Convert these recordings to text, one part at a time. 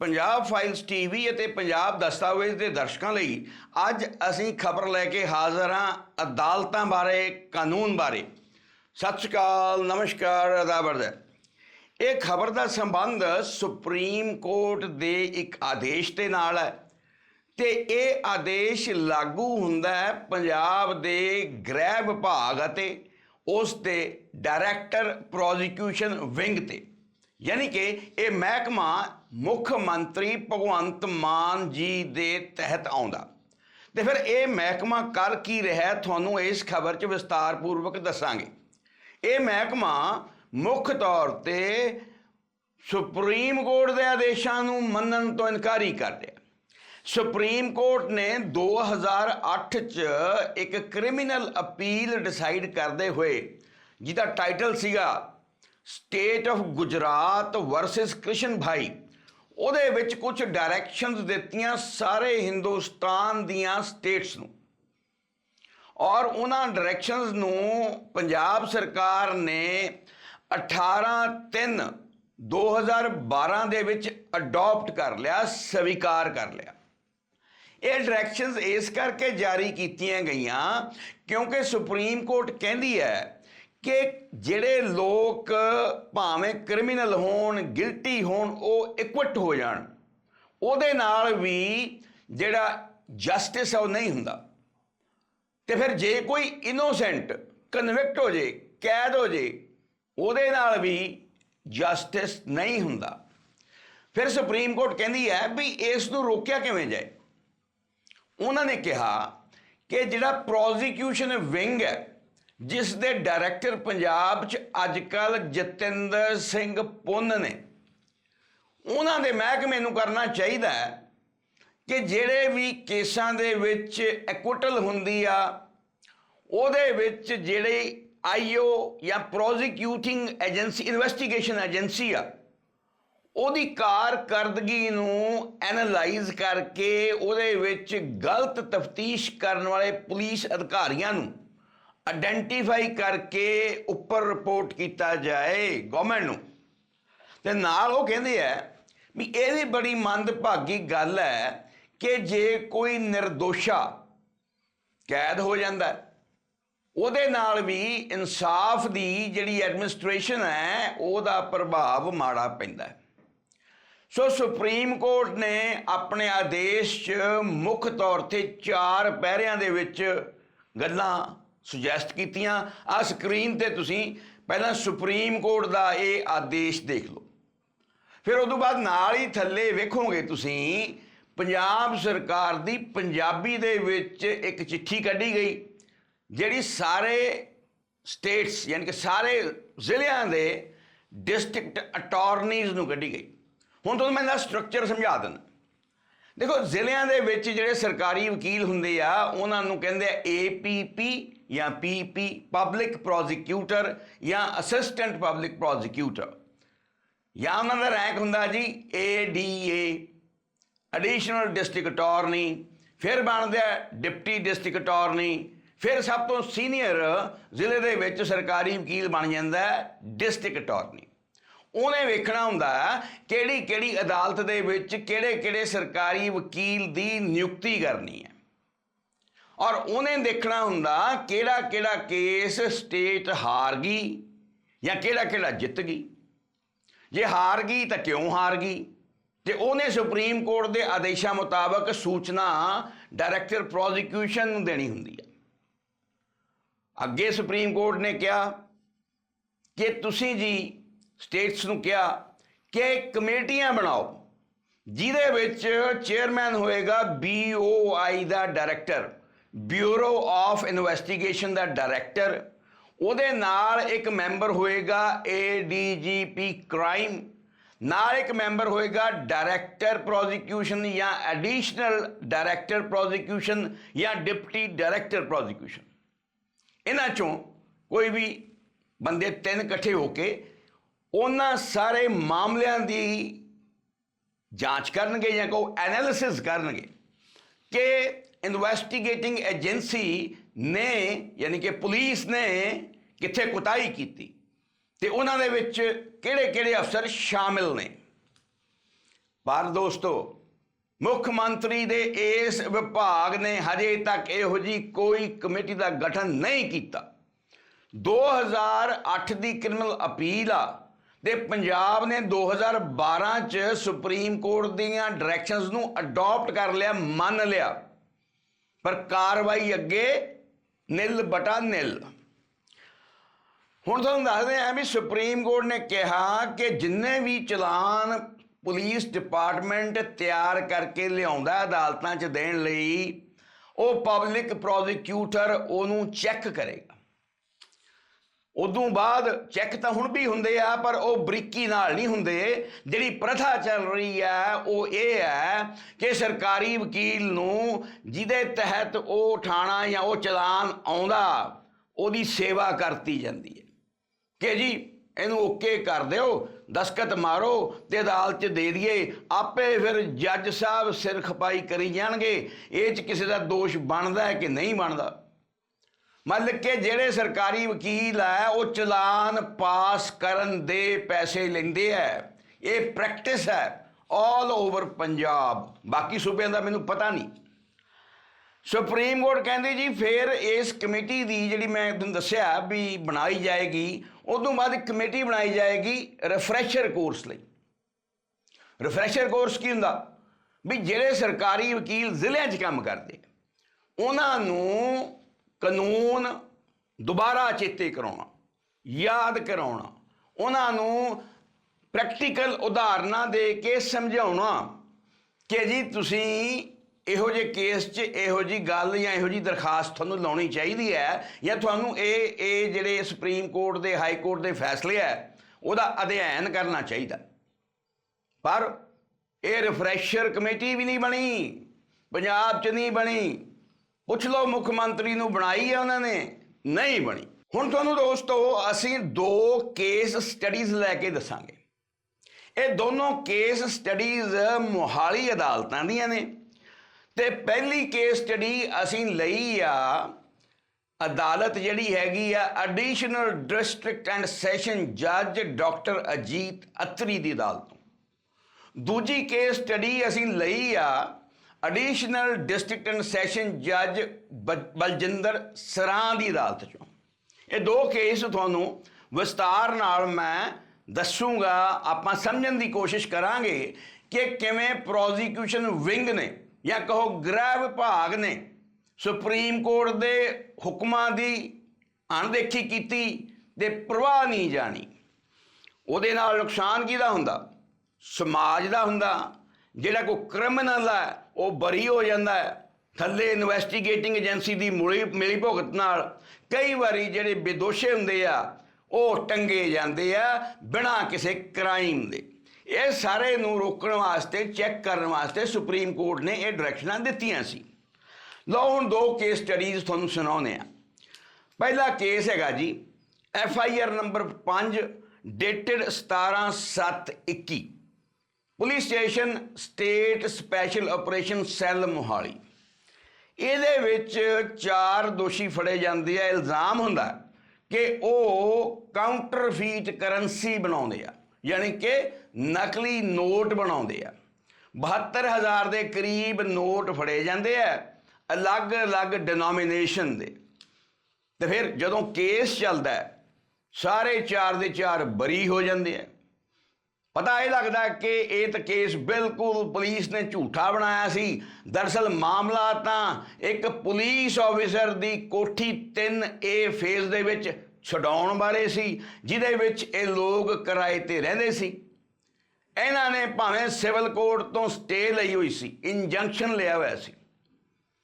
Punjab files TV ਅਤੇ ਪੰਜਾਬ ਦਸਤਾਵੇਜ਼ ਦੇ ਦਰਸ਼ਕਾਂ ਲਈ ਅੱਜ ਅਸੀਂ ਖਬਰ ਲੈ ਕੇ ਹਾਜ਼ਰ ਹਾਂ ਅਦਾਲਤਾਂ ਬਾਰੇ, ਕਾਨੂੰਨ ਬਾਰੇ। ਸਤਿ ਸ਼੍ਰੀ ਅਕਾਲ, ਨਮਸਕਾਰ ਅਦਾਬਰਦ ਇਹ ਖਬਰ ਦਾ ਸੰਬੰਧ ਸੁਪਰੀਮ ਕੋਰਟ ਦੇ ਇੱਕ ਆਦੇਸ਼ ਦੇ ਨਾਲ ਹੈ ਤੇ ਇਹ ਆਦੇਸ਼ ਲਾਗੂ ਹੁੰਦਾ ਹੈ ਪੰਜਾਬ ਦੇ ਗ੍ਰਹਿ ਵਿਭਾਗ ਅਤੇ ਉਸ ਦੇ ਡਾਇਰੈਕਟਰ ਪ੍ਰੋਸੀਕਿਊਸ਼ਨ ਵਿੰਗ ਤੇ। ਯਾਨੀ ਕਿ ਇਹ ਮਹਿਕਮਾ ਮੁੱਖ ਮੰਤਰੀ ਭਗਵੰਤ ਮਾਨ ਜੀ ਦੇ ਤਹਿਤ ਆਉਂਦਾ। ਤੇ ਫਿਰ ਇਹ ਮਹਿਕਮਾ ਕਰ ਕੀ ਰਿਹਾ ਤੁਹਾਨੂੰ ਇਸ ਖਬਰ 'ਚ ਵਿਸਤਾਰਪੂਰਵਕ ਦੱਸਾਂਗੇ। ਇਹ ਮਹਿਕਮਾ ਮੁੱਖ ਤੌਰ ਤੇ ਸੁਪਰੀਮ ਕੋਰਟ ਦੇ ਆਦੇਸ਼ਾਂ ਨੂੰ ਮੰਨਣ ਤੋਂ ਇਨਕਾਰੀ ਕਰ ਰਿਹਾ ਸੁਪਰੀਮ ਕੋਰਟ ਨੇ 2008 ਚ ਇੱਕ ਕ੍ਰਿਮੀਨਲ ਅਪੀਲ ਡਿਸਾਈਡ ਕਰਦੇ ਹੋਏ, ਜਿਹਦਾ ਟਾਈਟਲ ਸੀਗਾ state of Gujarat versus Krishan Bhai. ਉਹਦੇ ਵਿੱਚ ਕੁਝ ਡਾਇਰੈਕਸ਼ਨਸ ਦਿੱਤੀਆਂ ਸਾਰੇ ਹਿੰਦੁਸਤਾਨ ਦੀਆਂ ਸਟੇਟਸ ਨੂੰ। ਔਰ ਉਹਨਾਂ ਡਾਇਰੈਕਸ਼ਨਸ ਨੂੰ ਪੰਜਾਬ ਸਰਕਾਰ ਨੇ 18/3 2012 ਦੇ ਵਿੱਚ ਅਡਾਪਟ ਕਰ ਲਿਆ, ਸਵੀਕਾਰ ਕਰ ਲਿਆ। ਇਹ ਡਾਇਰੈਕਸ਼ਨਸ ਇਸ ਕਰਕੇ ਜਾਰੀ ਕੀਤੀਆਂ ਗਈਆਂ ਕਿਉਂਕਿ ਸੁਪਰੀਮ ਕੋਰਟ ਕਹਿੰਦੀ ਹੈ ਕਿ ਜਿਹੜੇ ਲੋਕ ਭਾਵੇਂ ਕ੍ਰਿਮੀਨਲ ਹੋਣ, ਗਿਲਟੀ ਹੋਣ, ਉਹ ਇਕਵਟ ਹੋ ਜਾਣ, ਉਹਦੇ ਨਾਲ ਵੀ ਜਿਹੜਾ ਜਸਟਿਸ ਹੈ ਉਹ ਨਹੀਂ ਹੁੰਦਾ। ਤੇ ਫਿਰ ਜੇ ਕੋਈ ਇਨੋਸੈਂਟ ਕਨਵਿਕਟ ਹੋ ਜੇ, ਕੈਦ ਹੋ ਜੇ, ਉਹਦੇ ਨਾਲ ਵੀ ਜਸਟਿਸ ਨਹੀਂ ਹੁੰਦਾ। ਫਿਰ ਸੁਪਰੀਮ ਕੋਰਟ ਕਹਿੰਦੀ ਹੈ ਵੀ ਇਸ ਨੂੰ ਰੋਕਿਆ ਕਿਵੇਂ ਜਾਏ? ਉਹਨਾਂ ਨੇ ਕਿਹਾ ਕਿ ਜਿਹੜਾ ਪ੍ਰੋਸੀਕਿਊਸ਼ਨ ਵਿੰਗ ਹੈ ਜਿਸ ਦੇ ਡਾਇਰੈਕਟਰ ਪੰਜਾਬ 'ਚ ਅੱਜ ਅੱਜਕੱਲ ਜਤਿੰਦਰ ਸਿੰਘ ਪੁੰਨ ਨੇ। ਉਹਨਾਂ ਦੇ ਮਹਿਕਮੇ ਨੂੰ ਕਰਨਾ ਚਾਹੀਦਾ ਹੈ ਕਿ ਜਿਹੜੇ ਵੀ ਕੇਸਾਂ ਦੇ ਵਿੱਚ ਐਕੁਟਲ ਹੁੰਦੀ ਆ, ਉਹਦੇ ਵਿੱਚ ਜਿਹੜੇ ਆਈਓ ਜਾਂ ਪ੍ਰੋਸੀਕਿਊਟਿੰਗ ਏਜੰਸੀ ਇਨਵੈਸਟੀਗੇਸ਼ਨ ਏਜੰਸੀ ਆ, ਉਹਦੀ ਕਾਰਕਰਦਗੀ ਨੂੰ ਐਨਲਾਈਜ਼ ਕਰਕੇ ਉਹਦੇ ਵਿੱਚ ਗਲਤ ਤਫਤੀਸ਼ ਕਰਨ ਵਾਲੇ ਪੁਲਿਸ ਅਧਿਕਾਰੀਆਂ ਨੂੰ ਆਇਡੈਂਟੀਫਾਈ ਕਰਕੇ ਉੱਪਰ ਰਿਪੋਰਟ ਕੀਤਾ ਜਾਏ ਗਵਰਨਮੈਂਟ ਨੂੰ। ਤੇ ਨਾਲ ਉਹ ਕਹਿੰਦੇ ਆ ਵੀ ਇਹ ਵੀ ਬੜੀ ਮੰਦਭਾਗੀ ਗੱਲ ਹੈ ਕਿ ਜੇ ਕੋਈ ਨਿਰਦੋਸ਼ਾ ਕੈਦ ਹੋ ਜਾਂਦਾ ਉਹਦੇ ਨਾਲ ਵੀ ਇਨਸਾਫ ਦੀ ਜਿਹੜੀ ਐਡਮਿਨਿਸਟ੍ਰੇਸ਼ਨ ਹੈ, ਉਹਦਾ ਪ੍ਰਭਾਵ ਮਾੜਾ ਪੈਂਦਾ ਸੋ ਸੁਪਰੀਮ ਕੋਰਟ ਨੇ ਆਪਣੇ ਆਦੇਸ਼ 'ਚ ਮੁੱਖ ਤੌਰ ਤੇ ਚਾਰ ਪਹਿਰਿਆਂ ਦੇ ਵਿੱਚ ਗੱਲਾਂ ਸੁਜੈਸਟ ਕੀਤੀਆਂ, ਆ ਸਕਰੀਨ ਤੇ ਤੁਸੀਂ ਪਹਿਲਾਂ ਸੁਪਰੀਮ ਕੋਰਟ ਦਾ ਇਹ ਆਦੇਸ਼ ਦੇਖ ਲਓ। ਫਿਰ ਉਸ ਤੋਂ ਬਾਅਦ ਨਾਲ ਹੀ ਥੱਲੇ ਵੇਖੋਗੇ ਤੁਸੀਂ, ਪੰਜਾਬ ਸਰਕਾਰ ਦੀ ਪੰਜਾਬੀ ਦੇ ਵਿੱਚ ਇੱਕ ਚਿੱਠੀ ਕੱਢੀ ਗਈ, ਜਿਹੜੀ ਸਾਰੇ ਸਟੇਟਸ ਯਾਨੀ ਕਿ ਸਾਰੇ ਜ਼ਿਲ੍ਹਿਆਂ ਦੇ ਡਿਸਟ੍ਰਿਕਟ ਅਟਾਰਨੀਜ਼ ਨੂੰ ਕੱਢੀ ਗਈ। ਹੁਣ ਤੁਹਾਨੂੰ ਮੈਂ ਇਹਦਾ ਸਟਰਕਚਰ ਸਮਝਾ ਦਿੰਦਾ। ਦੇਖੋ, ਜ਼ਿਲ੍ਹਿਆਂ ਦੇ ਵਿੱਚ ਜਿਹੜੇ ਸਰਕਾਰੀ ਵਕੀਲ ਹੁੰਦੇ ਆ, ਉਹਨਾਂ ਨੂੰ ਕਹਿੰਦੇ ਆ ਏਪੀਪੀ ਜਾਂ ਪੀਪੀ ਪਬਲਿਕ ਪ੍ਰੋਸੀਕਿਊਟਰ ਜਾਂ ਅਸਿਸਟੈਂਟ ਪਬਲਿਕ ਪ੍ਰੋਸੀਕਿਊਟਰ ਜਾਂ ਉਹਨਾਂ ਦਾ ਰੈਂਕ ਹੁੰਦਾ ਜੀ ਏਡੀਏ ਐਡੀਸ਼ਨਲ ਡਿਸਟ੍ਰਿਕਟ ਅਟਾਰਨੀ ਫਿਰ ਬਣਦਾ ਡਿਪਟੀ ਡਿਸਟ੍ਰਿਕਟ ਅਟਾਰਨੀ ਫਿਰ ਸਭ ਤੋਂ ਸੀਨੀਅਰ ਜ਼ਿਲ੍ਹੇ ਦੇ ਵਿੱਚ ਸਰਕਾਰੀ ਵਕੀਲ ਬਣ ਜਾਂਦਾ ਡਿਸਟ੍ਰਿਕਟ ਅਟਾਰਨੀ ਉਹਨੇ ਵੇਖਣਾ ਹੁੰਦਾ ਕਿਹੜੀ ਕਿਹੜੀ ਅਦਾਲਤ ਦੇ ਵਿੱਚ ਕਿਹੜੇ ਕਿਹੜੇ ਸਰਕਾਰੀ ਵਕੀਲ ਦੀ ਨਿਯੁਕਤੀ ਕਰਨੀ ਹੈ। ਔਰ ਉਹਨੇ ਦੇਖਣਾ ਹੁੰਦਾ ਕਿਹੜਾ ਕਿਹੜਾ ਕੇਸ ਸਟੇਟ ਹਾਰ ਗਈ ਜਾਂ ਕਿਹੜਾ ਕਿਹੜਾ ਜਿੱਤ ਗਈ। ਜੇ ਹਾਰ ਗਈ ਤਾਂ ਕਿਉਂ ਹਾਰ ਗਈ? ਤੇ ਉਹਨੇ ਸੁਪਰੀਮ ਕੋਰਟ ਦੇ ਆਦੇਸ਼ਾਂ ਮੁਤਾਬਕ ਸੂਚਨਾ ਡਾਇਰੈਕਟਰ ਪ੍ਰੋਸੀਕਿਊਸ਼ਨ ਨੂੰ ਦੇਣੀ ਹੁੰਦੀ ਹੈ। ਅੱਗੇ ਸੁਪਰੀਮ ਕੋਰਟ ਨੇ ਕਿਹਾ ਕਿ ਤੁਸੀਂ ਜੀ ਸਟੇਟਸ ਨੂੰ ਕਿਹਾ ਕਿ ਕਮੇਟੀਆਂ ਬਣਾਓ, ਜਿਹਦੇ ਵਿੱਚ ਚੇਅਰਮੈਨ ਹੋਏਗਾ BOI ਦਾ ਡਾਇਰੈਕਟਰ, ਬਿਊਰੋ ਆਫ ਇਨਵੈਸਟੀਗੇਸ਼ਨ ਦਾ ਡਾਇਰੈਕਟਰ, ਉਹਦੇ ਨਾਲ ਇੱਕ ਮੈਂਬਰ ਹੋਏਗਾ ADGP ਕ੍ਰਾਈਮ, ਨਾਲ ਇੱਕ ਮੈਂਬਰ ਹੋਏਗਾ ਡਾਇਰੈਕਟਰ ਪ੍ਰੋਸੀਕਿਊਸ਼ਨ ਜਾਂ ਐਡੀਸ਼ਨਲ ਡਾਇਰੈਕਟਰ ਪ੍ਰੋਸੀਕਿਊਸ਼ਨ ਜਾਂ ਡਿਪਟੀ ਡਾਇਰੈਕਟਰ ਪ੍ਰੋਸੀਕਿਊਸ਼ਨ। ਇਹਨਾਂ ਚੋਂ ਕੋਈ ਵੀ ਬੰਦੇ ਤਿੰਨ ਇਕੱਠੇ ਹੋ ਕੇ ਉਹਨਾਂ ਸਾਰੇ ਮਾਮਲਿਆਂ ਦੀ ਜਾਂਚ ਕਰਨਗੇ ਜਾਂ ਕੋ ਐਨਾਲਿਸਿਸ ਕਰਨਗੇ ਕਿ ਇਨਵੈਸਟੀਗੇਟਿੰਗ ਏਜੰਸੀ ਨੇ ਯਾਨੀ ਕਿ ਪੁਲਿਸ ਨੇ ਕਿੱਥੇ ਕੁਤਾਹੀ ਕੀਤੀ ਤੇ ਉਹਨਾਂ ਦੇ ਵਿੱਚ ਕਿਹੜੇ ਕਿਹੜੇ ਅਫਸਰ ਸ਼ਾਮਿਲ ਨੇ। ਪਰ ਦੋਸਤੋ, ਮੁੱਖ ਮੰਤਰੀ ਦੇ ਇਸ ਵਿਭਾਗ ਨੇ ਹਜੇ ਤੱਕ ਇਹੋ ਜੀ ਕੋਈ ਕਮੇਟੀ ਦਾ ਗਠਨ ਨਹੀਂ ਕੀਤਾ। 2008 ਦੀ ਕ੍ਰਿਮੀਨਲ ਅਪੀਲ ਆ ਤੇ ਪੰਜਾਬ ਨੇ 2012 ਚ ਸੁਪਰੀਮ ਕੋਰਟ ਦੀਆਂ ਡਾਇਰੈਕਸ਼ਨਸ ਨੂੰ ਅਡਾਪਟ ਕਰ ਲਿਆ, ਮੰਨ ਲਿਆ। ਪਰ ਕਾਰਵਾਈ ਅੱਗੇ ਨਿਲ ਬਟਾ ਨਿਲ। ਹੁਣ ਤੁਹਾਨੂੰ ਦੱਸਦੇ ਆਂ ਵੀ ਸੁਪਰੀਮ ਕੋਰਟ ਨੇ ਕਿਹਾ ਕਿ ਜਿੰਨੇ ਵੀ ਚਲਾਨ ਪੁਲਿਸ ਡਿਪਾਰਟਮੈਂਟ ਤਿਆਰ ਕਰਕੇ ਲਿਆਉਂਦਾ ਅਦਾਲਤਾਂ 'ਚ ਦੇਣ ਲਈ, ਉਹ ਪਬਲਿਕ ਪ੍ਰੋਸੀਕਿਊਟਰ ਉਹਨੂੰ ਚੈੱਕ ਕਰੇਗਾ। ਉਦੋਂ ਬਾਅਦ ਚੈੱਕ ਤਾਂ ਹੁਣ ਵੀ ਹੁੰਦੇ ਆ, ਪਰ ਉਹ ਬਰੀਕੀ ਨਾਲ ਨਹੀਂ ਹੁੰਦੇ। ਜਿਹੜੀ ਪ੍ਰਥਾ ਚੱਲ ਰਹੀ ਹੈ ਉਹ ਇਹ ਹੈ ਕਿ ਸਰਕਾਰੀ ਵਕੀਲ ਨੂੰ ਜਿਹਦੇ ਤਹਿਤ ਉਹ ਠਾਣਾ ਜਾਂ ਉਹ ਚਲਾਨ ਆਉਂਦਾ, ਉਹਦੀ ਸੇਵਾ ਕਰਤੀ ਜਾਂਦੀ ਹੈ। ਕਿ ਜੀ, ਇਹਨੂੰ ਓਕੇ ਕਰ ਦਿਓ, ਦਸਕਤ ਮਾਰੋ ਤੇ ਅਦਾਲਤ 'ਚ ਦੇ ਦਈਏ, ਆਪੇ ਫਿਰ ਜੱਜ ਸਾਹਿਬ ਸਿਰ ਖਪਾਈ ਕਰੀ ਜਾਣਗੇ। ਇਹ 'ਚ ਕਿਸੇ ਦਾ ਦੋਸ਼ ਬਣਦਾ ਹੈ ਕਿ ਨਹੀਂ ਬਣਦਾ? ਮਤਲਬ ਕਿ ਜਿਹੜੇ ਸਰਕਾਰੀ ਵਕੀਲ ਆ ਉਹ ਚਲਾਨ ਪਾਸ ਕਰਨ ਦੇ ਪੈਸੇ ਲੈਂਦੇ ਆ ਇਹ ਪ੍ਰੈਕਟਿਸ ਹੈ ਆਲ ਓਵਰ ਪੰਜਾਬ। ਬਾਕੀ ਸੂਬਿਆਂ ਦਾ ਮੈਨੂੰ ਪਤਾ ਨਹੀਂ। ਸੁਪਰੀਮ ਕੋਰਟ ਕਹਿੰਦੀ ਜੀ, ਫਿਰ ਇਸ ਕਮੇਟੀ ਦੀ ਜਿਹੜੀ ਮੈਂ ਤੁਹਾਨੂੰ ਦੱਸਿਆ ਵੀ ਬਣਾਈ ਜਾਏਗੀ ਉਦੋਂ ਬਾਅਦ ਕਮੇਟੀ ਬਣਾਈ ਜਾਏਗੀ ਰਿਫਰੈਸ਼ਰ ਕੋਰਸ ਲਈ। ਰਿਫਰੈਸ਼ਰ ਕੋਰਸ ਕੀ ਹੁੰਦਾ? ਵੀ ਜਿਹੜੇ ਸਰਕਾਰੀ ਵਕੀਲ ਜ਼ਿਲ੍ਹਿਆਂ 'ਚ ਕੰਮ ਕਰਦੇ ਉਹਨਾਂ ਨੂੰ ਕਾਨੂੰਨ ਦੁਬਾਰਾ ਚੇਤੇ ਕਰਾਉਣਾ, ਯਾਦ ਕਰਾਉਣਾ, ਉਹਨਾਂ ਨੂੰ ਪ੍ਰੈਕਟੀਕਲ ਉਦਾਹਰਨਾਂ ਦੇ ਕੇ ਸਮਝਾਉਣਾ ਕਿ ਜੀ ਤੁਸੀਂ ਇਹੋ ਜਿਹੇ ਕੇਸ 'ਚ ਇਹੋ ਜੀ ਗੱਲ ਜਾਂ ਇਹੋ ਜੀ ਦਰਖਾਸਤ ਤੁਹਾਨੂੰ ਲਾਉਣੀ ਚਾਹੀਦੀ ਹੈ ਜਾਂ ਤੁਹਾਨੂੰ ਇਹ ਇਹ ਜਿਹੜੇ ਸੁਪਰੀਮ ਕੋਰਟ ਦੇ, ਹਾਈ ਕੋਰਟ ਦੇ ਫੈਸਲੇ ਹੈ, ਉਹਦਾ ਅਧਿਐਨ ਕਰਨਾ ਚਾਹੀਦਾ। ਪਰ ਇਹ ਰਿਫਰੈਸ਼ਰ ਕਮੇਟੀ ਵੀ ਨਹੀਂ ਬਣੀ, ਪੰਜਾਬ 'ਚ ਨਹੀਂ ਬਣੀ ਪੁੱਛ ਲਓ ਮੁੱਖ ਮੰਤਰੀ ਨੂੰ ਬਣਾਈ ਹੈ ਉਹਨਾਂ ਨੇ? ਨਹੀਂ ਬਣੀ। ਹੁਣ ਤੁਹਾਨੂੰ ਦੋਸਤੋ, ਅਸੀਂ ਦੋ ਕੇਸ ਸਟੱਡੀਜ਼ ਲੈ ਕੇ ਦੱਸਾਂਗੇ। ਇਹ ਦੋਨੋਂ ਕੇਸ ਸਟੱਡੀਜ਼ ਮੋਹਾਲੀ ਅਦਾਲਤਾਂ ਦੀਆਂ ਨੇ। ਤੇ ਪਹਿਲੀ ਕੇਸ ਸਟੱਡੀ ਅਸੀਂ ਲਈ ਆ, ਅਦਾਲਤ ਜਿਹੜੀ ਹੈਗੀ ਆ ਐਡੀਸ਼ਨਲ ਡਿਸਟ੍ਰਿਕਟ ਐਂਡ ਸੈਸ਼ਨ ਜੱਜ ਡਾਕਟਰ ਅਜੀਤ ਅਤਰੀ ਦੀ ਅਦਾਲਤ ਤੋਂ। ਦੂਜੀ ਕੇਸ ਸਟੱਡੀ ਅਸੀਂ ਲਈ ਆ ਐਡੀਸ਼ਨਲ ਡਿਸਟ੍ਰਿਕਟ ਐਂਡ ਸੈਸ਼ਨ ਜੱਜ ਬ- ਬਲਜਿੰਦਰ ਸਰਾਂ ਦੀ ਅਦਾਲਤ ਚੋਂ। ਇਹ ਦੋ ਕੇਸ ਤੁਹਾਨੂੰ ਵਿਸਤਾਰ ਨਾਲ ਮੈਂ ਦੱਸੂਗਾ। ਆਪਾਂ ਸਮਝਣ ਦੀ ਕੋਸ਼ਿਸ਼ ਕਰਾਂਗੇ ਕਿ ਕਿਵੇਂ ਪ੍ਰੋਸੀਕਿਊਸ਼ਨ ਵਿੰਗ ਨੇ ਜਾਂ ਕਹੋ ਗ੍ਰਹਿ ਵਿਭਾਗ ਨੇ ਸੁਪਰੀਮ ਕੋਰਟ ਦੇ ਹੁਕਮਾਂ ਦੀ ਅਣਦੇਖੀ ਕੀਤੀ ਤੇ ਪ੍ਰਵਾਹ ਨਹੀਂ ਜਾਣੀ। ਉਹਦੇ ਨਾਲ ਨੁਕਸਾਨ ਕਿਹਦਾ ਹੁੰਦਾ? ਸਮਾਜ ਦਾ ਹੁੰਦਾ। ਜਿਹੜਾ ਕੋਈ ਕ੍ਰਿਮੀਨਲ ਹੈ ਉਹ ਬਰੀ ਹੋ ਜਾਂਦਾ ਹੈ। ਥੱਲੇ ਇਨਵੈਸਟੀਗੇਟਿੰਗ ਏਜੰਸੀ ਦੀ ਮੁਲੀ ਮਿਲੀ ਭੁਗਤ ਨਾਲ ਕਈ ਵਾਰੀ ਜਿਹੜੇ ਬੇਦੋਸ਼ੇ ਹੁੰਦੇ ਆ, ਉਹ ਟੰਗੇ ਜਾਂਦੇ ਆ ਬਿਨਾਂ ਕਿਸੇ ਕ੍ਰਾਈਮ ਦੇ। ਇਹ ਸਾਰੇ ਨੂੰ ਰੋਕਣ ਵਾਸਤੇ ਚੈੱਕ ਕਰਨ ਵਾਸਤੇ ਸੁਪਰੀਮ ਕੋਰਟ ਨੇ ਇਹ ਡਾਇਰੈਕਸ਼ਨਾਂ ਦਿੱਤੀਆਂ ਸੀ। ਲਓ ਹੁਣ ਦੋ ਕੇਸ ਸਟੱਡੀਜ਼ ਤੁਹਾਨੂੰ ਸੁਣਾਉਂਦੇ ਆ ਪਹਿਲਾ ਕੇਸ ਹੈਗਾ ਜੀ F I R number 5 dated 17721 police station state special operation cell Mohali. ਇਹਦੇ ਵਿੱਚ ਚਾਰ ਦੋਸ਼ੀ ਫੜੇ ਜਾਂਦੇ ਆ। ਇਲਜ਼ਾਮ ਹੁੰਦਾ ਕਿ ਉਹ ਕਾਊਂਟਰਫੀਟ ਕਰੰਸੀ ਬਣਾਉਂਦੇ ਆ, ਯਾਨੀ ਕਿ ਨਕਲੀ ਨੋਟ ਬਣਾਉਂਦੇ ਆ। 72000 ਦੇ ਕਰੀਬ ਨੋਟ ਫੜੇ ਜਾਂਦੇ ਆ, ਅਲੱਗ-ਅਲੱਗ ਡਿਨੋਮੀਨੇਸ਼ਨ ਦੇ। ਤੇ ਫਿਰ ਜਦੋਂ ਕੇਸ ਚੱਲਦਾ ਸਾਰੇ ਚਾਰ ਦੇ ਚਾਰ ਬਰੀ ਹੋ ਜਾਂਦੇ ਆ। ਪਤਾ ਇਹ ਲੱਗਦਾ ਕਿ ਇਹ ਤਾਂ ਕੇਸ ਬਿਲਕੁਲ ਪੁਲਿਸ ਨੇ ਝੂਠਾ ਬਣਾਇਆ ਸੀ। ਦਰਸਲ ਮਾਮਲਾ ਤਾਂ ਇੱਕ ਪੁਲਿਸ ਆਫੀਸਰ ਦੀ ਕੋਠੀ 3A ਫੇਜ਼ ਦੇ ਵਿੱਚ ਛਡਾਉਣ ਬਾਰੇ ਸੀ, ਜਿਹਦੇ ਵਿੱਚ ਇਹ ਲੋਕ ਕਿਰਾਏ ਤੇ ਰਹਿੰਦੇ ਸੀ। ਇਹਨਾਂ ਨੇ ਭਾਵੇਂ ਸਿਵਲ ਕੋਰਟ ਤੋਂ ਸਟੇ ਲਈ ਹੋਈ ਸੀ, ਇੰਜੰਕਸ਼ਨ ਲਿਆ ਹੋਇਆ ਸੀ।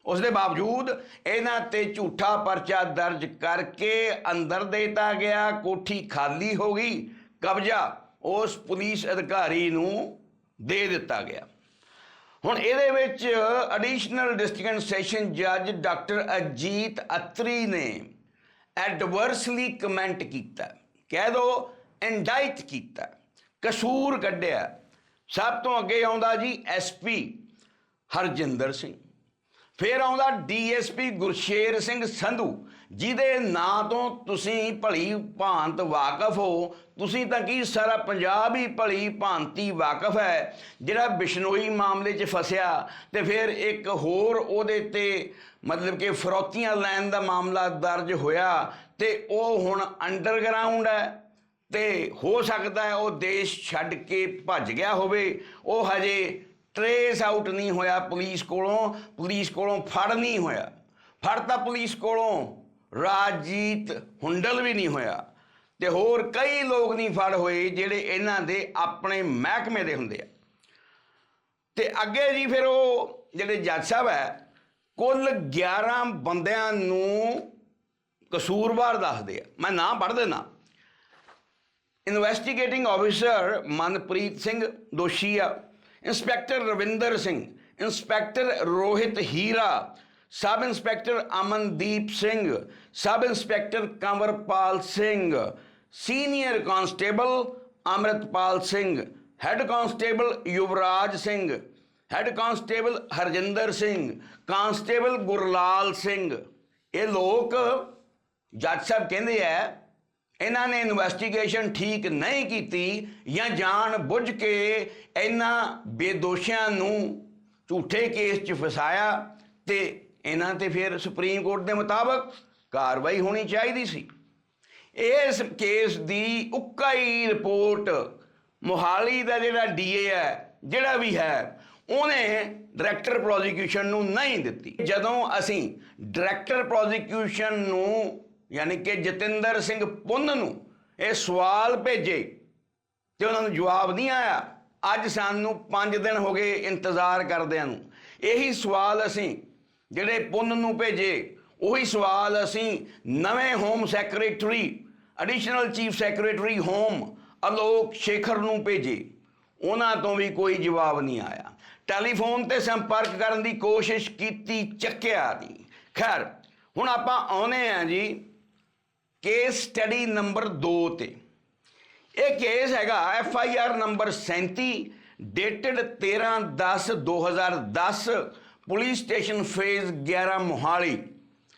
ਉਸ ਦੇ ਬਾਵਜੂਦ ਇਹਨਾਂ ਤੇ ਝੂਠਾ ਪਰਚਾ ਦਰਜ ਕਰਕੇ ਅੰਦਰ ਦੇਤਾ ਗਿਆ, ਕੋਠੀ ਖਾਲੀ ਹੋ ਗਈ, ਕਬਜ਼ਾ ਉਸ ਪੁਲਿਸ ਅਧਿਕਾਰੀ ਨੂੰ ਦੇ ਦਿੱਤਾ ਗਿਆ। ਹੁਣ ਇਹਦੇ ਵਿੱਚ ਐਡੀਸ਼ਨਲ ਡਿਸਟ੍ਰਿਕਟ ਸੈਸ਼ਨ ਜੱਜ ਡਾਕਟਰ ਅਜੀਤ ਅਤਰੀ ਨੇ ਐਡਵਰਸਲੀ ਕਮੈਂਟ ਕੀਤਾ। ਕਹਿ ਦੋ ਇੰਡਾਈਟ ਕੀਤਾ। ਕਸੂਰ ਕੱਢਿਆ। ਸਭ ਤੋਂ ਅੱਗੇ ਆਉਂਦਾ ਜੀ ਐਸਪੀ ਹਰਜਿੰਦਰ ਸਿੰਘ। ਫਿਰ ਆਉਂਦਾ ਡੀਐਸਪੀ ਗੁਰਸ਼ੇਰ ਸਿੰਘ ਸੰਧੂ। ਜਿਹਦੇ ਨਾਂ ਤੋਂ ਤੁਸੀਂ ਭਲੀ ਭਾਂਤ ਵਾਕਫ ਹੋ, ਤੁਸੀਂ ਤਾਂ ਕੀ ਸਾਰਾ ਪੰਜਾਬ ਹੀ ਭਲੀ ਭਾਂਤੀ ਵਾਕਫ ਹੈ? ਜਿਹੜਾ ਬਿਸ਼ਨੋਈ ਮਾਮਲੇ 'ਚ ਫਸਿਆ ਤੇ ਫਿਰ ਇੱਕ ਹੋਰ ਉਹਦੇ ਤੇ ਮਤਲਬ ਕਿ ਫਰੋਤੀਆਂ ਲੈਣ ਦਾ ਮਾਮਲਾ ਦਰਜ ਹੋਇਆ ਤੇ ਉਹ ਹੁਣ ਅੰਡਰਗਰਾਉਂਡ ਹੈ ਤੇ ਹੋ ਸਕਦਾ ਹੈ ਉਹ ਦੇਸ਼ ਛੱਡ ਕੇ ਭੱਜ ਗਿਆ ਹੋਵੇ। ਉਹ ਹਜੇ ਟਰੇਸ ਆਊਟ ਨਹੀਂ ਹੋਇਆ ਪੁਲਿਸ ਕੋਲੋਂ ਪੁਲਿਸ ਕੋਲੋਂ ਫੜ ਨਹੀਂ ਹੋਇਆ। ਫੜ ਤਾਂ ਪੁਲਿਸ ਕੋਲੋਂ। ਰਾਜੀਤ ਹੁੰਡਲ ਵੀ ਨਹੀਂ ਹੋਇਆ। ਤੇ ਹੋਰ ਕਈ ਲੋਕ ਨਹੀਂ ਫੜ ਹੋਏ ਜਿਹੜੇ ਇਹਨਾਂ ਦੇ ਆਪਣੇ ਮਹਿਕਮੇ ਦੇ ਹੁੰਦੇ ਆ। ਤੇ ਅੱਗੇ ਜੀ ਫਿਰ ਉਹ ਜਿਹੜੇ ਜੱਜ ਸਾਹਿਬ ਹੈ, ਕੁੱਲ 11 ਬੰਦਿਆਂ ਨੂੰ ਕਸੂਰਵਾਰ ਦੱਸਦੇ ਆ। ਮੈਂ ਨਾਂ ਪੜ੍ਹ ਦੇਣਾ ਇਨਵੈਸਟੀਗੇਟਿੰਗ ਆਫੀਸਰ ਮਨਪ੍ਰੀਤ ਸਿੰਘ ਦੋਸ਼ੀ ਆ। Inspector Ravinder Singh inspector Rohit Hira sub inspector Amandeep Singh, sub inspector Kanwarpal Singh, senior constable Amritpal Singh, head constable Yuvraj Singh, head constable Harjinder Singh, constable Gurlal Singh. ਇਹ ਲੋਕ ਜੱਜ ਸਾਹਿਬ ਕਹਿੰਦੇ ਆ, ਇਹਨਾਂ ਨੇ investigation ਠੀਕ ਨਹੀਂ ਕੀਤੀ ਜਾਂ ਜਾਣ ਬੁੱਝ ਕੇ ਇਹਨਾਂ ਬੇਦੋਸ਼ੀਆਂ ਨੂੰ ਝੂਠੇ ਕੇਸ 'ਚ ਫਸਾਇਆ ਤੇ ਇਹਨਾਂ ਤੇ ਫਿਰ ਸੁਪਰੀਮ ਕੋਰਟ ਦੇ ਮੁਤਾਬਕ ਕਾਰਵਾਈ ਹੋਣੀ ਚਾਹੀਦੀ ਸੀ। ਇਸ ਕੇਸ ਦੀ ਉੱਕਾਈ ਰਿਪੋਰਟ ਮੋਹਾਲੀ ਦਾ ਜਿਹੜਾ ਡੀਏ ਹੈ, ਜਿਹੜਾ ਵੀ ਹੈ, ਉਹਨੇ ਡਾਇਰੈਕਟਰ ਪ੍ਰੋਸੀਕਿਊਸ਼ਨ ਨੂੰ ਨਹੀਂ ਦਿੱਤੀ। ਜਦੋਂ ਅਸੀਂ ਡਾਇਰੈਕਟਰ ਪ੍ਰੋਸੀਕਿਊਸ਼ਨ ਨੂੰ, ਯਾਨੀ ਕਿ ਜਤਿੰਦਰ ਸਿੰਘ ਪੁੰਨ ਨੂੰ ਇਹ ਸਵਾਲ ਭੇਜੇ ਤੇ ਉਹਨਾਂ ਨੂੰ ਜਵਾਬ ਨਹੀਂ ਆਇਆ, ਅੱਜ ਸਾਨੂੰ 5 ਦਿਨ ਹੋ ਗਏ ਇੰਤਜ਼ਾਰ ਕਰਦਿਆਂ ਨੂੰ। ਇਹੀ ਸਵਾਲ ਅਸੀਂ ਜਿਹੜੇ ਪੁੰਨ ਨੂੰ ਭੇਜੇ, ਉਹੀ ਸਵਾਲ ਅਸੀਂ ਨਵੇਂ home secretary additional chief secretary home Alok Shekhar ਨੂੰ ਭੇਜੇ। ਉਹਨਾਂ ਤੋਂ ਵੀ ਕੋਈ ਜਵਾਬ ਨਹੀਂ ਆਇਆ। ਟੈਲੀਫੋਨ ਤੇ ਸੰਪਰਕ ਕਰਨ ਦੀ ਕੋਸ਼ਿਸ਼ ਕੀਤੀ, ਚੱਕਿਆ ਨਹੀਂ ਖੈਰ, ਹੁਣ ਆਪਾਂ ਆਉਨੇ ਆ ਜੀ ਕੇਸ ਸਟੱਡੀ ਨੰਬਰ 2 ਤੇ। ਇਹ ਕੇਸ ਹੈਗਾ F I R number 37 dated 13/10/2010 police station phase 11 Mohali,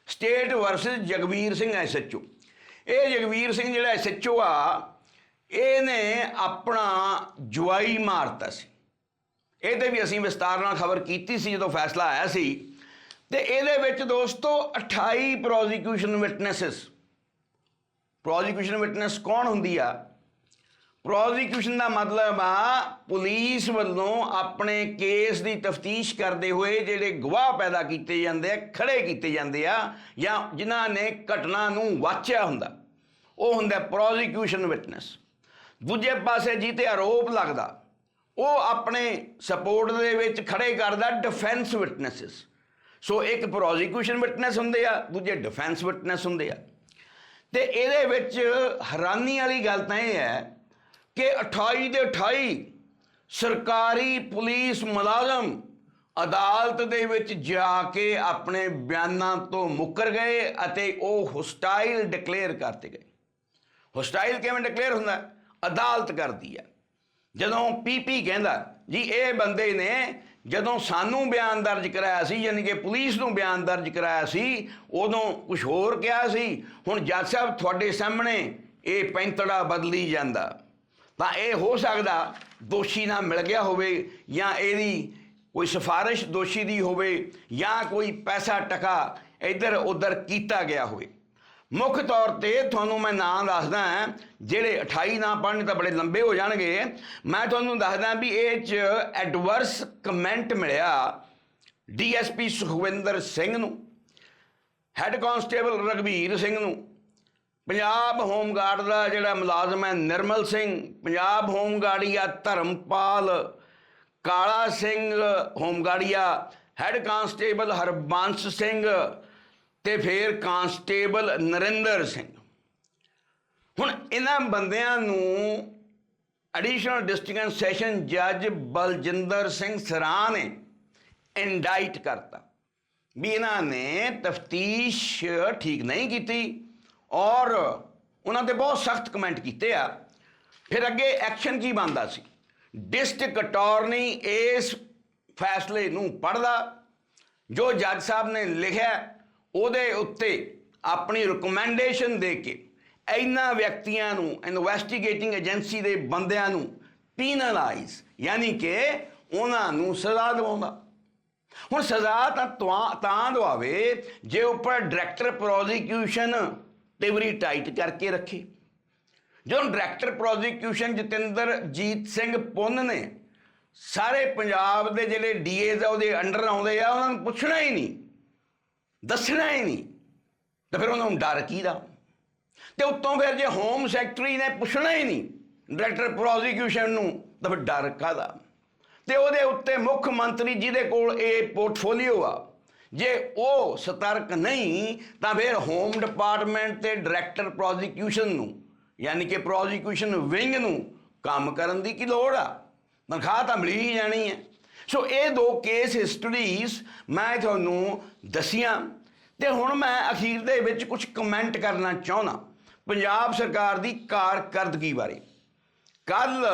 state versus Jagvir Singh SHO ਇਹ ਜਗਵੀਰ ਸਿੰਘ ਜਿਹੜਾ ਐਸਐਚਓ ਆ, ਇਹਨੇ ਆਪਣਾ ਜਵਾਈ ਮਾਰਤਾ ਸੀ। ਇਹਦੇ ਵੀ ਅਸੀਂ ਵਿਸਤਾਰ ਨਾਲ ਖਬਰ ਕੀਤੀ ਸੀ ਜਦੋਂ ਫੈਸਲਾ ਆਇਆ ਸੀ। ਤੇ ਇਹਦੇ ਵਿੱਚ ਦੋਸਤੋ 28 ਪ੍ਰੋਸੀਕਿਊਸ਼ਨ ਵਿਟਨੈਸਸ ਪ੍ਰੋਸੀਕਿਊਸ਼ਨ ਵਿਟਨੈਸ ਕੌਣ ਹੁੰਦੀ ਆ? ਪ੍ਰੋਸੀਕਿਊਸ਼ਨ ਦਾ ਮਤਲਬ ਆ, ਪੁਲਿਸ ਵੱਲੋਂ ਆਪਣੇ ਕੇਸ ਦੀ ਤਫਤੀਸ਼ ਕਰਦੇ ਹੋਏ ਜਿਹੜੇ ਗਵਾਹ ਪੈਦਾ ਕੀਤੇ ਜਾਂਦੇ ਆ, ਖੜੇ ਕੀਤੇ ਜਾਂਦੇ ਆ, ਜਾਂ ਜਿਨ੍ਹਾਂ ਨੇ ਘਟਨਾ ਨੂੰ ਵਾਚਿਆ ਹੁੰਦਾ, ਉਹ ਹੁੰਦਾ ਪ੍ਰੋਸੀਕਿਊਸ਼ਨ ਵਿਟਨੈਸ। ਦੂਜੇ ਪਾਸੇ ਜੀ ਆਰੋਪ ਲੱਗਦਾ, ਉਹ ਆਪਣੇ ਸਪੋਰਟ ਦੇ ਵਿੱਚ ਖੜੇ ਕਰਦਾ ਡਿਫੈਂਸ ਵਿਟਨੈਸਸ। ਸੋ ਇੱਕ ਪ੍ਰੋਸੀਕਿਊਸ਼ਨ ਵਿਟਨੈਸ ਹੁੰਦੇ ਆ, ਦੂਜੇ ਡਿਫੈਂਸ ਵਿਟਨੈਸ ਹੁੰਦੇ ਆ। ਤੇ ਇਹਦੇ ਵਿੱਚ ਹੈਰਾਨੀ ਵਾਲੀ ਗੱਲ ਤਾਂ ਇਹ ਹੈ ਕਿ 28 ਦੇ 28 ਸਰਕਾਰੀ ਪੁਲਿਸ ਮੁਲਾਜ਼ਮ ਅਦਾਲਤ ਦੇ ਵਿੱਚ ਜਾ ਕੇ ਆਪਣੇ ਬਿਆਨਾਂ ਤੋਂ ਮੁੱਕਰ ਗਏ ਅਤੇ ਉਹ ਹੋਸਟਾਈਲ ਡਿਕਲੇਅਰ ਕਰਤੇ ਗਏ। ਹੋਸਟਾਈਲ ਕਿਵੇਂ ਡਿਕਲੇਅਰ ਹੁੰਦਾ? ਅਦਾਲਤ ਕਰਦੀ ਹੈ। ਜਦੋਂ ਪੀਪੀ ਕਹਿੰਦਾ, ਜੀ, ਇਹ ਬੰਦੇ ਨੇ ਜਦੋਂ ਸਾਨੂੰ ਬਿਆਨ ਦਰਜ ਕਰਾਇਆ ਸੀ, ਯਾਨੀ ਕਿ ਪੁਲਿਸ ਨੂੰ ਬਿਆਨ ਦਰਜ ਕਰਾਇਆ ਸੀ, ਉਦੋਂ ਕੁਝ ਹੋਰ ਕਿਹਾ ਸੀ। ਹੁਣ ਜੱਜ ਸਾਹਿਬ ਤੁਹਾਡੇ ਸਾਹਮਣੇ ਇਹ ਪੈਂਤੜਾ ਬਦਲੀ ਜਾਂਦਾ। ਤਾਂ ਇਹ ਹੋ ਸਕਦਾ ਦੋਸ਼ੀ ਨਾ ਮਿਲ ਗਿਆ ਹੋਵੇ ਜਾਂ ਇਹਦੀ ਕੋਈ ਸਿਫਾਰਿਸ਼ ਦੋਸ਼ੀ ਦੀ ਹੋਵੇ ਜਾਂ ਕੋਈ ਪੈਸਾ ਟਕਾ ਇੱਧਰ ਉੱਧਰ ਕੀਤਾ ਗਿਆ ਹੋਵੇ। ਮੁੱਖ ਤੌਰ ਤੇ ਤੁਹਾਨੂੰ ਮੈਂ ਨਾਂ ਦੱਸਦਾ ਜਿਹੜੇ 28 ਨਾਂ ਪੜ੍ਹਨੇ ਤਾਂ ਬੜੇ ਲੰਬੇ ਹੋ ਜਾਣਗੇ। ਮੈਂ ਤੁਹਾਨੂੰ ਦੱਸਦਾ ਵੀ ਇਹ ਚ ਐਡਵਰਸ ਕਮੈਂਟ ਮਿਲਿਆ ਡੀਐਸਪੀ ਸੁਖਵਿੰਦਰ ਸਿੰਘ ਨੂੰ, ਹੈੱਡ ਕਾਂਸਟੇਬਲ ਰਗਵੀਰ ਸਿੰਘ ਨੂੰ। ਪੰਜਾਬ ਹੋਮਗਾਰਡ ਦਾ ਜਿਹੜਾ ਮੁਲਾਜ਼ਮ ਹੈ ਨਿਰਮਲ ਸਿੰਘ, ਪੰਜਾਬ ਹੋਮਗਾਰਡੀਆ ਧਰਮਪਾਲ ਕਾਲਾ ਸਿੰਘ, ਹੋਮਗਾਰਡੀਆ ਹੈੱਡ ਕਾਂਸਟੇਬਲ ਹਰਬੰਸ ਸਿੰਘ ਤੇ ਫਿਰ ਕਾਂਸਟੇਬਲ ਨਰਿੰਦਰ ਸਿੰਘ। ਹੁਣ ਇਹਨਾਂ ਬੰਦਿਆਂ ਨੂੰ ਐਡੀਸ਼ਨਲ ਡਿਸਟ੍ਰਿਕਟ ਸੈਸ਼ਨ ਜੱਜ ਬਲਜਿੰਦਰ ਸਿੰਘ ਸਰਾਂ ਨੇ ਇੰਡਾਈਟ ਕਰਤਾ ਵੀ ਇਹਨਾਂ ਨੇ ਤਫਤੀਸ਼ ਠੀਕ ਨਹੀਂ ਕੀਤੀ। ਔਰ ਉਹਨਾਂ ਤੇ ਬਹੁਤ ਸਖਤ ਕਮੈਂਟ ਕੀਤੇ ਆ। ਫਿਰ ਅੱਗੇ ਐਕਸ਼ਨ ਕੀ ਬਣਦਾ ਸੀ? ਡਿਸਟ੍ਰਿਕਟ ਅਟਾਰਨੀ ਇਸ ਫੈਸਲੇ ਨੂੰ ਪੜਦਾ ਜੋ ਜੱਜ ਸਾਹਿਬ ਨੇ ਲਿਖਿਆ, ਉਹਦੇ ਉੱਤੇ ਆਪਣੀ ਰეკਮੈਂਡੇਸ਼ਨ ਦੇ ਕੇ ਇਹਨਾਂ ਵਿਅਕਤੀਆਂ ਨੂੰ ਇਨਵੈਸਟੀਗੇਟਿੰਗ ਏਜੰਸੀ ਦੇ ਬੰਦਿਆਂ ਨੂੰ ਪੀਨਲਾਈਜ਼ ਯਾਨੀ ਕਿ ਉਹਨਾਂ ਨੂੰ ਸਜ਼ਾ ਦਿਵਾਉਂਦਾ। ਹੁਣ ਸਜ਼ਾ ਤਾਂ ਤੁਆ- ਤਾਂ ਦਵਾਵੇ, ਜੇ ਉੱਪਰ ਡਾਇਰੈਕਟਰ ਪ੍ਰੋਸੀਕਿਊਸ਼ਨ ਟਿਵਰੀ ਟਾਈਟ ਕਰਕੇ ਰੱਖੀ। ਜਦੋਂ ਡਾਇਰੈਕਟਰ ਪ੍ਰੋਸੀਕਿਊਸ਼ਨ ਜਤਿੰਦਰਜੀਤ ਸਿੰਘ ਪੁੰਨ ਨੇ ਸਾਰੇ ਪੰਜਾਬ ਦੇ ਜਿਹੜੇ ਡੀਏਜ਼ ਆ ਉਹਦੇ ਅੰਡਰ ਆਉਂਦੇ ਆ, ਉਹਨਾਂ ਨੂੰ ਪੁੱਛਣਾ ਹੀ ਨਹੀਂ, ਦੱਸਣਾ ਹੀ ਨਹੀਂ। ਤਾਂ ਫਿਰ ਉਹਨਾਂ ਨੂੰ ਡਰ ਕੀ ਦਾ ਤੇ ਉੱਤੋਂ ਫਿਰ ਜੇ ਹੋਮ ਸੈਕਟਰੀ ਨੇ ਪੁੱਛਣਾ ਹੀ ਨਹੀਂ ਡਾਇਰੈਕਟਰ ਪ੍ਰੋਸੀਕਿਊਸ਼ਨ ਨੂੰ, ਤਾਂ ਫਿਰ ਡਰ ਕਾਹਦਾ? ਤੇ ਉਹਦੇ ਉੱਤੇ ਮੁੱਖ ਮੰਤਰੀ ਜਿਹਦੇ ਕੋਲ ਇਹ ਪੋਰਟਫੋਲੀਓ ਆ ਜੇ ਉਹ ਸਤਰਕ ਨਹੀਂ, ਤਾਂ ਫਿਰ ਹੋਮ ਡਿਪਾਰਟਮੈਂਟ ਤੇ ਡਾਇਰੈਕਟਰ ਪ੍ਰੋਸੀਕਿਊਸ਼ਨ ਨੂੰ, ਯਾਨੀ ਕਿ ਪ੍ਰੋਸੀਕਿਊਸ਼ਨ ਵਿੰਗ ਨੂੰ ਕੰਮ ਕਰਨ ਦੀ ਕੀ ਲੋੜ ਆ? ਤਨਖਾਹ ਤਾਂ ਮਿਲ ਹੀ ਜਾਣੀ ਹੈ। ਸੋ ਇਹ ਦੋ ਕੇਸ ਹਿਸਟਰੀਜ਼ ਮੈਂ ਤੁਹਾਨੂੰ ਦਸੀਆਂ ਤੇ ਹੁਣ ਮੈਂ ਅਖੀਰ ਦੇ ਵਿੱਚ ਕੁਝ ਕਮੈਂਟ ਕਰਨਾ ਚਾਹੁੰਦਾ। ਪੰਜਾਬ ਸਰਕਾਰ ਦੀ ਕਾਰਕਰਦਗੀ ਬਾਰੇ। ਕੱਲ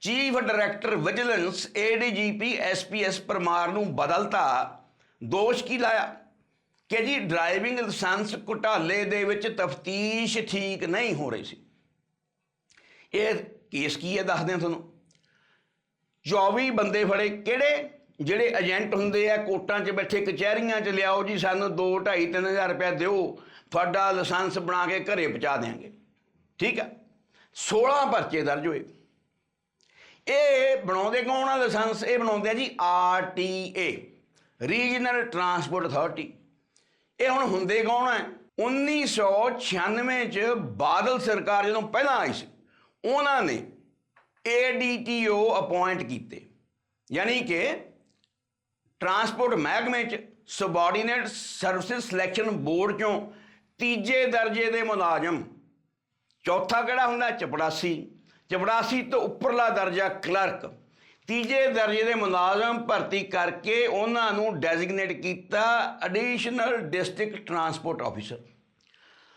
chief director vigilance ADGP SPS Parmar ਨੂੰ ਬਦਲਤਾ ਦੋਸ਼ ਕੀ ਲਾਇਆ? ਕਿ ਜੀ ਡਰਾਈਵਿੰਗ ਲਾਇਸੈਂਸ ਘੁਟਾਲੇ ਦੇ ਵਿੱਚ ਤਫਤੀਸ਼ ਠੀਕ ਨਹੀਂ ਹੋ ਰਹੀ ਸੀ। ਇਹ ਕੇਸ ਕੀ ਹੈ ਦੱਸਦੇ ਹਾਂ ਤੁਹਾਨੂੰ। 24 ਬੰਦੇ ਫੜੇ। ਕਿਹੜੇ? ਜਿਹੜੇ ਏਜੰਟ ਹੁੰਦੇ ਆ ਕੋਟਾਂ 'ਚ ਬੈਠੇ, ਕਚਹਿਰੀਆਂ 'ਚ ਲਿਆਓ ਜੀ, ਸਾਨੂੰ 2 2.5 3000 ਰੁਪਏ ਦਿਓ। ਤੁਹਾਡਾ ਲਾਇਸੈਂਸ ਬਣਾ ਕੇ ਘਰੇ ਪਹੁੰਚਾ ਦੇਾਂਗੇ ਠੀਕ ਆ? 16 ਪਰਚੇ ਦਰਜ ਹੋਏ। ਇਹ ਬਣਾਉਂਦੇ ਕੌਣ ਆ ਲਾਇਸੈਂਸ? ਇਹ ਬਣਾਉਂਦੇ ਆ ਜੀ ਆਰਟੀਏ ਰੀਜਨਲ ਟਰਾਂਸਪੋਰਟ ਅਥਾਰਟੀ ਇਹ ਹੁਣ ਹੁੰਦੇ ਕੌਣ ਹੈ 1996 ਚ ਬਾਦਲ ਸਰਕਾਰ ਜਦੋਂ ਪਹਿਲਾਂ ਆਈ ਸੀ, ਉਹਨਾਂ ਨੇ ਏਡੀਟੀਓ ਅਪਾਇੰਟ ਕੀਤੇ। ਯਾਨੀ ਕਿ ਟਰਾਂਸਪੋਰਟ ਮਹਿਕਮੇ ਚ ਸਬਆਰਡੀਨੇਟ ਸਰਵਿਸ ਸਿਲੈਕਸ਼ਨ ਬੋਰਡ ਚੋਂ ਤੀਜੇ ਦਰਜੇ ਦੇ ਮੁਲਾਜ਼ਮ। ਚੌਥਾ ਕਿਹੜਾ ਹੁੰਦਾ? ਚਪੜਾਸੀ। ਚਪੜਾਸੀ ਤੋਂ ਉੱਪਰਲਾ ਦਰਜਾ ਕਲਰਕ ਤੀਜੇ ਦਰਜੇ ਦੇ ਮੁਲਾਜ਼ਮ ਭਰਤੀ ਕਰਕੇ ਉਹਨਾਂ ਨੂੰ ਡੈਜ਼ਿਗਨੇਟ ਕੀਤਾ ਐਡੀਸ਼ਨਲ ਡਿਸਟ੍ਰਿਕਟ ਟਰਾਂਸਪੋਰਟ ਆਫੀਸਰ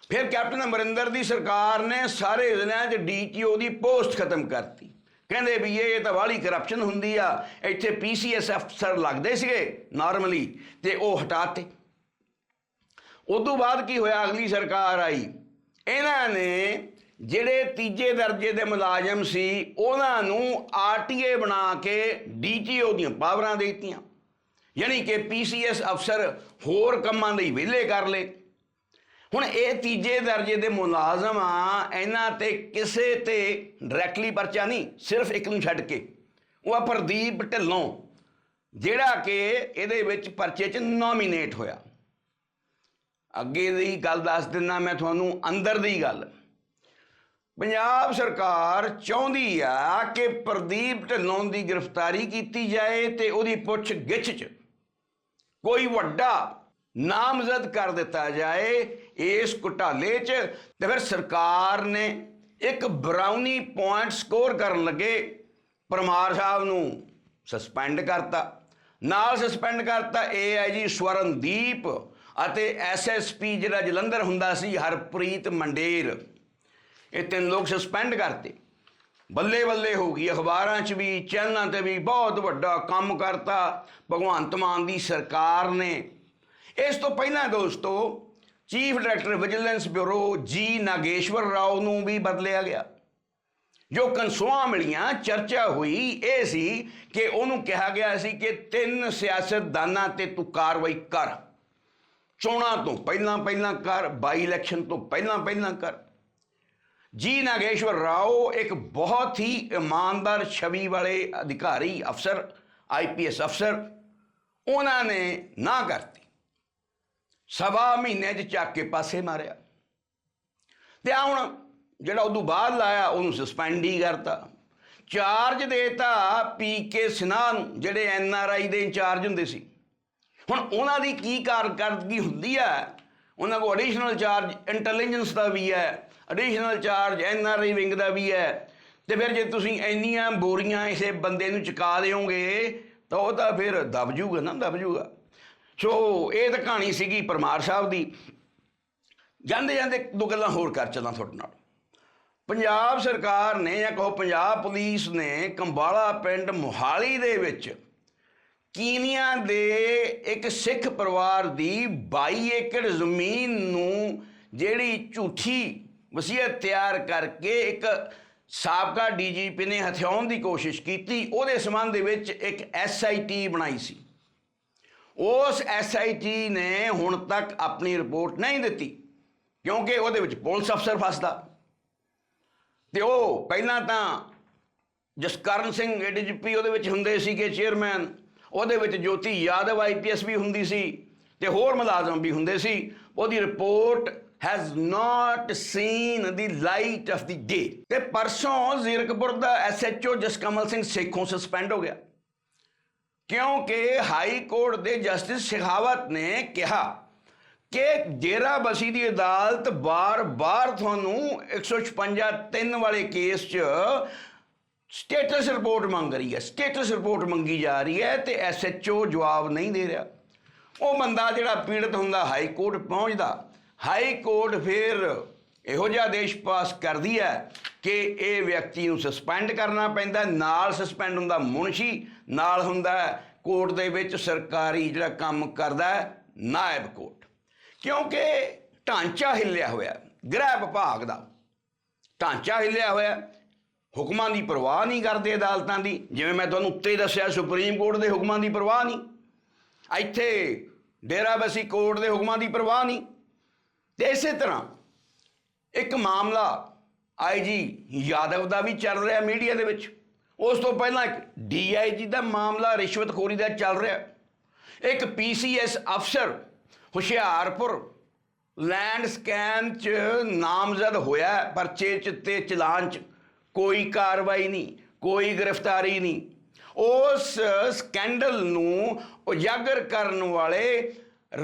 ਫਿਰ ਕੈਪਟਨ ਅਮਰਿੰਦਰ ਦੀ ਸਰਕਾਰ ਨੇ ਸਾਰੇ ਜ਼ਿਲ੍ਹਿਆਂ 'ਚ ਡੀਟੀਓ ਦੀ ਪੋਸਟ ਖਤਮ ਕਰਤੀ। ਕਹਿੰਦੇ ਵੀ ਇਹ ਤਾਂ ਵਾਲੀ ਕਰਪਸ਼ਨ ਹੁੰਦੀ ਆ, ਇੱਥੇ ਪੀਸੀਐਸ ਅਫਸਰ ਲੱਗਦੇ ਸੀਗੇ ਨਾਰਮਲੀ ਤੇ ਉਹ ਹਟਾਤੇ। ਉਦੋਂ ਬਾਅਦ ਕੀ ਹੋਇਆ? ਅਗਲੀ ਸਰਕਾਰ ਆਈ। ਇਹਨਾਂ ਨੇ ਜਿਹੜੇ ਤੀਜੇ ਦਰਜੇ ਦੇ ਮੁਲਾਜ਼ਮ ਸੀ, ਉਹਨਾਂ ਨੂੰ ਆਰਟੀਏ ਬਣਾ ਕੇ ਡੀਟੀਓ ਦੀਆਂ ਪਾਵਰਾਂ ਦੇ ਦਿੱਤੀਆਂ। ਯਾਨੀ ਕਿ ਪੀਸੀਐਸ ਅਫਸਰ ਹੋਰ ਕੰਮਾਂ ਲਈ ਵਿਹਲੇ ਕਰ ਲਏ। ਹੁਣ ਇਹ ਤੀਜੇ ਦਰਜੇ ਦੇ ਮੁਲਾਜ਼ਮ ਆ, ਇਹਨਾਂ ਤੇ ਕਿਸੇ ਤੇ ਡਾਇਰੈਕਟਲੀ ਪਰਚਾ ਨਹੀਂ, ਸਿਰਫ ਇੱਕ ਨੂੰ ਛੱਡ ਕੇ। ਉਹ ਆ ਪ੍ਰਦੀਪ ਢਿੱਲੋਂ, ਜਿਹੜਾ ਕਿ ਇਹਦੇ ਵਿੱਚ ਪਰਚੇ 'ਚ ਨੋਮੀਨੇਟ ਹੋਇਆ। ਅੱਗੇ ਦੀ ਗੱਲ ਦੱਸ ਦਿੰਦਾ ਮੈਂ ਤੁਹਾਨੂੰ, ਅੰਦਰ ਦੀ ਗੱਲ। ਪੰਜਾਬ ਸਰਕਾਰ ਚਾਹੁੰਦੀ ਆ ਕਿ ਪ੍ਰਦੀਪ ਢਿੱਲੋਂ ਦੀ ਗ੍ਰਿਫਤਾਰੀ ਕੀਤੀ ਜਾਏ ਤੇ ਉਹਦੀ ਪੁੱਛ ਗਿੱਛ 'ਚ ਕੋਈ ਵੱਡਾ ਨਾਮਜ਼ਦ ਕਰ ਦਿੱਤਾ ਜਾਏ ਇਸ ਘੁਟਾਲੇ 'ਚ ਤੇ ਫਿਰ ਸਰਕਾਰ ਨੇ ਇੱਕ ਬਰਾਊਨੀ ਪੁਆਇੰਟ ਸਕੋਰ ਕਰਨ ਲੱਗੇ ਪਰਮਾਰ ਸਾਹਿਬ ਨੂੰ ਸਸਪੈਂਡ ਕਰਤਾ। ਨਾਲ ਸਸਪੈਂਡ ਕਰਤਾ ਏਆਈਜੀ ਸਵਰਨਦੀਪ ਅਤੇ ਐਸਐਸਪੀ ਜਿਹੜਾ ਜਲੰਧਰ ਹੁੰਦਾ ਸੀ ਹਰਪ੍ਰੀਤ ਮੰਡੇਰ। ਇਹ ਤਿੰਨ ਲੋਕ ਸਸਪੈਂਡ ਕਰਤੇ। ਬੱਲੇ ਬੱਲੇ ਹੋ ਗਈ, ਅਖਬਾਰਾਂ 'ਚ ਵੀ, ਚੈਨਲਾਂ ਤੇ ਵੀ ਬਹੁਤ ਵੱਡਾ ਕੰਮ ਕਰਤਾ। ਭਗਵੰਤ ਮਾਨ ਦੀ ਸਰਕਾਰ ਨੇ। ਇਸ ਤੋਂ ਪਹਿਲਾਂ ਦੋਸਤੋ, ਚੀਫ ਡਾਇਰੈਕਟਰ ਵਿਜੀਲੈਂਸ ਬਿਊਰੋ ਜੀ ਨਾਗੇਸ਼ਵਰ ਰਾਓ ਨੂੰ ਵੀ ਬਦਲਿਆ ਗਿਆ। ਜੋ ਕਨਸੂਆਂ ਮਿਲੀਆਂ, ਚਰਚਾ ਹੋਈ ਇਹ ਸੀ ਕਿ ਉਹਨੂੰ ਕਿਹਾ ਗਿਆ ਸੀ ਕਿ ਤਿੰਨ ਸਿਆਸਤਦਾਨਾਂ ਤੇ ਤੂੰ ਕਾਰਵਾਈ ਕਰ। ਚੋਣਾਂ ਤੋਂ ਪਹਿਲਾਂ ਪਹਿਲਾਂ ਕਰ ਬਾਈ ਇਲੈਕਸ਼ਨ ਤੋਂ ਪਹਿਲਾਂ ਪਹਿਲਾਂ ਕਰ। ਜੀ ਨਾਗੇਸ਼ਵਰ ਰਾਓ, ਇੱਕ ਬਹੁਤ ਹੀ ਇਮਾਨਦਾਰ ਛਵੀ ਵਾਲੇ ਅਧਿਕਾਰੀ ਅਫਸਰ ਆਈਪੀਐਸ ਅਫਸਰ, ਉਹਨਾਂ ਨੇ ਨਾ ਕਰਤੀ। ਸਵਾ ਮਹੀਨੇ 'ਚ ਚੱਕ ਕੇ ਪਾਸੇ ਮਾਰਿਆ। ਤੇ ਆ ਹੁਣ ਜਿਹੜਾ ਉਦੋਂ ਬਾਅਦ ਲਾਇਆ, ਉਹਨੂੰ ਸਸਪੈਂਡ ਹੀ ਕਰਤਾ। ਚਾਰਜ ਦੇਤਾ ਪੀਕੇ ਸਿਨਹਾ ਨੂੰ, ਜਿਹੜੇ ਐਨਆਰਆਈ ਦੇ ਇੰਚਾਰਜ ਹੁੰਦੇ ਸੀ। ਹੁਣ ਉਹਨਾਂ ਦੀ ਕੀ ਕਾਰਗਰਦਗੀ ਹੁੰਦੀ ਹੈ? ਉਹਨਾਂ ਕੋਲ ਐਡੀਸ਼ਨਲ ਚਾਰਜ ਇੰਟੈਲੀਜੈਂਸ ਦਾ ਵੀ ਹੈ। Additional charge N R I wing ਦਾ ਵੀ ਹੈ। ਤੇ ਫਿਰ ਜੇ ਤੁਸੀਂ ਇੰਨੀਆਂ ਬੋਰੀਆਂ ਇਸੇ ਬੰਦੇ ਨੂੰ ਚੁਕਾ ਦਿਓਗੇ, ਤਾਂ ਉਹ ਤਾਂ ਫਿਰ ਦਬ ਜੂਗਾ ਨਾ, ਦਬ ਜੂਗਾ। ਸੋ ਇਹ ਤਾਂ ਕਹਾਣੀ ਸੀਗੀ ਪਰਮਾਰ ਸਾਹਿਬ ਦੀ। ਜਾਂਦੇ ਜਾਂਦੇ ਦੋ ਗੱਲਾਂ ਹੋਰ ਕਰ ਚੱਲਾਂ ਤੁਹਾਡੇ ਨਾਲ। ਪੰਜਾਬ ਸਰਕਾਰ ਨੇ ਜਾਂ ਕਹੋ ਪੰਜਾਬ ਪੁਲਿਸ ਨੇ ਕੰਬਾਲਾ ਪਿੰਡ ਮੁਹਾਲੀ ਦੇ ਵਿੱਚ ਕੀਨੀਆ ਦੇ ਇੱਕ ਸਿੱਖ ਪਰਿਵਾਰ ਦੀ 22 ਏਕੜ ਜ਼ਮੀਨ ਨੂੰ ਜਿਹੜੀ ਝੂਠੀ ਵਸੀਅਤ ਤਿਆਰ ਕਰਕੇ ਇੱਕ ਸਾਬਕਾ ਡੀਜੀਪੀ ਨੇ ਹਥਿਆਉਣ ਦੀ ਕੋਸ਼ਿਸ਼ ਕੀਤੀ। ਉਹਦੇ ਸੰਬੰਧ ਦੇ ਵਿੱਚ ਇੱਕ ਐਸਆਈਟੀ ਬਣਾਈ ਸੀ। ਉਸ ਐਸਆਈਟੀ ਨੇ ਹੁਣ ਤੱਕ ਆਪਣੀ ਰਿਪੋਰਟ ਨਹੀਂ ਦਿੱਤੀ, ਕਿਉਂਕਿ ਉਹਦੇ ਵਿੱਚ ਪੁਲਿਸ ਅਫਸਰ ਫਸਦਾ। ਤੇ ਉਹ ਪਹਿਲਾਂ ਤਾਂ ਜਸਕਰਨ ਸਿੰਘ ਏਡੀਜੀਪੀ ਉਹਦੇ ਵਿੱਚ ਹੁੰਦੇ ਸੀਗੇ ਚੇਅਰਮੈਨ, ਉਹਦੇ ਵਿੱਚ ਜੋਤੀ ਯਾਦਵ ਆਈਪੀਐਸ ਵੀ ਹੁੰਦੀ ਸੀ ਤੇ ਹੋਰ ਮੁਲਾਜ਼ਮ ਵੀ ਹੁੰਦੇ ਸੀ। ਉਹਦੀ report has not seen the light of the day ਤੇ ਪਰਸੋਂ ਜ਼ੀਰਕਪੁਰ ਦਾ ਐਸਐਚਓ ਜਸਕਮਲ ਸਿੰਘ ਸੇਖੋਂ ਸਸਪੈਂਡ ਹੋ ਗਿਆ। ਕਿਉਂਕਿ ਹਾਈ ਕੋਰਟ ਦੇ ਜਸਟਿਸ ਸ਼ਿਖਾਵਤ ਨੇ ਕਿਹਾ ਕਿ ਡੇਰਾ ਦੀ ਅਦਾਲਤ ਬਾਰ-ਬਾਰ ਤੁਹਾਨੂੰ 156 3 ਵਾਲੇ ਕੇਸ 'ਚ ਸਟੇਟਸ ਰਿਪੋਰਟ ਮੰਗ ਰਹੀ ਹੈ। ਸਟੇਟਸ ਰਿਪੋਰਟ ਮੰਗੀ ਜਾ ਰਹੀ ਹੈ ਤੇ ਐਸਐਚਓ ਜਵਾਬ ਨਹੀਂ ਦੇ ਰਿਹਾ। ਉਹ ਬੰਦਾ ਜਿਹੜਾ ਪੀੜਤ ਹੁੰਦਾ ਹਾਈ ਕੋਰਟ ਪਹੁੰਚਦਾ ਹਾਈ ਕੋਰਟ ਫਿਰ ਇਹੋ ਜਿਹਾ ਆਦੇਸ਼ ਪਾਸ ਕਰਦੀ ਹੈ ਕਿ ਇਹ ਵਿਅਕਤੀ ਨੂੰ ਸਸਪੈਂਡ ਕਰਨਾ ਪੈਂਦਾ, ਨਾਲ ਸਸਪੈਂਡ ਹੁੰਦਾ ਮੁਨਸ਼ੀ, ਨਾਲ ਹੁੰਦਾ ਕੋਰਟ ਦੇ ਵਿੱਚ ਸਰਕਾਰੀ ਜਿਹੜਾ ਕੰਮ ਕਰਦਾ ਨਾਇਬ ਕੋਰਟ। ਕਿਉਂਕਿ ਢਾਂਚਾ ਹਿੱਲਿਆ ਹੋਇਆ, ਗ੍ਰਹਿ ਵਿਭਾਗ ਦਾ। ਢਾਂਚਾ ਹਿੱਲਿਆ ਹੋਇਆ, ਹੁਕਮਾਂ ਦੀ ਪਰਵਾਹ ਨਹੀਂ ਕਰਦੇ ਅਦਾਲਤਾਂ ਦੀ। ਜਿਵੇਂ ਮੈਂ ਤੁਹਾਨੂੰ ਉੱਤੇ ਹੀ ਦੱਸਿਆ, ਸੁਪਰੀਮ ਕੋਰਟ ਦੇ ਹੁਕਮਾਂ ਦੀ ਪਰਵਾਹ ਨਹੀਂ। ਇੱਥੇ ਡੇਰਾਬੱਸੀ ਕੋਰਟ ਦੇ ਹੁਕਮਾਂ ਦੀ ਪਰਵਾਹ ਨਹੀਂ। ਤੇ ਇਸੇ ਤਰ੍ਹਾਂ ਇੱਕ ਮਾਮਲਾ ਆਈਜੀ ਯਾਦਵ ਦਾ ਵੀ ਚੱਲ ਰਿਹਾ ਮੀਡੀਆ ਦੇ ਵਿੱਚ। ਉਸ ਤੋਂ ਪਹਿਲਾਂ ਇੱਕ ਡੀਆਈਜੀ ਦਾ ਮਾਮਲਾ ਰਿਸ਼ਵਤਖੋਰੀ ਦਾ ਚੱਲ ਰਿਹਾ। ਇੱਕ ਪੀਸੀਐਸ ਅਫਸਰ ਹੁਸ਼ਿਆਰਪੁਰ ਲੈਂਡ ਸਕੈਮ ਚ ਨਾਮਜ਼ਦ ਹੋਇਆ ਪਰਚੇ ਚ ਤੇ ਚਲਾਨ ਚ। ਕੋਈ ਕਾਰਵਾਈ ਨਹੀਂ, ਕੋਈ ਗ੍ਰਿਫਤਾਰੀ ਨਹੀਂ। ਉਸ ਸਕੈਂਡਲ ਨੂੰ ਉਜਾਗਰ ਕਰਨ ਵਾਲੇ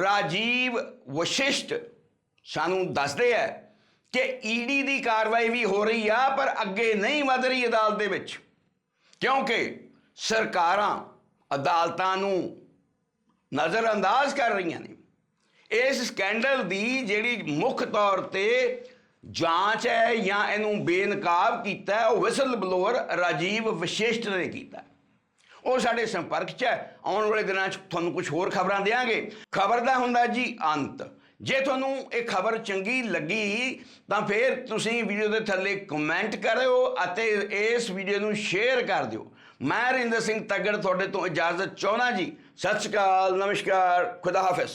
ਰਾਜੀਵ ਵਸ਼ਿਸ਼ਟ ਸਾਨੂੰ ਦੱਸਦੇ ਆ ਕਿ ਈਡੀ ਦੀ ਕਾਰਵਾਈ ਵੀ ਹੋ ਰਹੀ ਆ, ਪਰ ਅੱਗੇ ਨਹੀਂ ਵਧ ਰਹੀ ਅਦਾਲਤ ਦੇ ਵਿੱਚ। ਕਿਉਂਕਿ ਸਰਕਾਰਾਂ ਅਦਾਲਤਾਂ ਨੂੰ ਨਜ਼ਰਅੰਦਾਜ਼ ਕਰ ਰਹੀਆਂ ਨੇ। ਇਸ ਸਕੈਂਡਲ ਦੀ ਜਿਹੜੀ ਮੁੱਖ ਤੌਰ ਤੇ ਜਾਂਚ ਹੈ ਜਾਂ ਇਹਨੂੰ ਬੇਨਕਾਬ ਕੀਤਾ ਉਹ ਵਿਸਲ ਬਲੋਅਰ ਰਾਜੀਵ ਵਿਸ਼ੇਸ਼ਟ ਨੇ ਕੀਤਾ ਉਹ ਸਾਡੇ ਸੰਪਰਕ 'ਚ ਹੈ। ਆਉਣ ਵਾਲੇ ਦਿਨਾਂ 'ਚ ਤੁਹਾਨੂੰ ਕੁਝ ਹੋਰ ਖਬਰਾਂ ਦੇਵਾਂਗੇ ਖਬਰ ਦਾ ਹੁੰਦਾ ਜੀ ਅੰਤ। ਜੇ ਤੁਹਾਨੂੰ ਇਹ ਖਬਰ ਚੰਗੀ ਲੱਗੀ, ਤਾਂ ਫਿਰ ਤੁਸੀਂ ਵੀਡੀਓ ਦੇ ਥੱਲੇ ਕਮੈਂਟ ਕਰਿਓ ਅਤੇ ਇਸ ਵੀਡੀਓ ਨੂੰ ਸ਼ੇਅਰ ਕਰ ਦਿਓ। ਮੈਂ ਰਿੰਦਰ ਸਿੰਘ ਤੱਗੜ, ਤੁਹਾਡੇ ਤੋਂ ਇਜਾਜ਼ਤ ਚਾਹੁੰਦਾ ਜੀ। ਸਤਿ ਸ਼੍ਰੀ ਅਕਾਲ, ਨਮਸਕਾਰ, ਖੁਦਾ ਹਾਫਿਜ਼।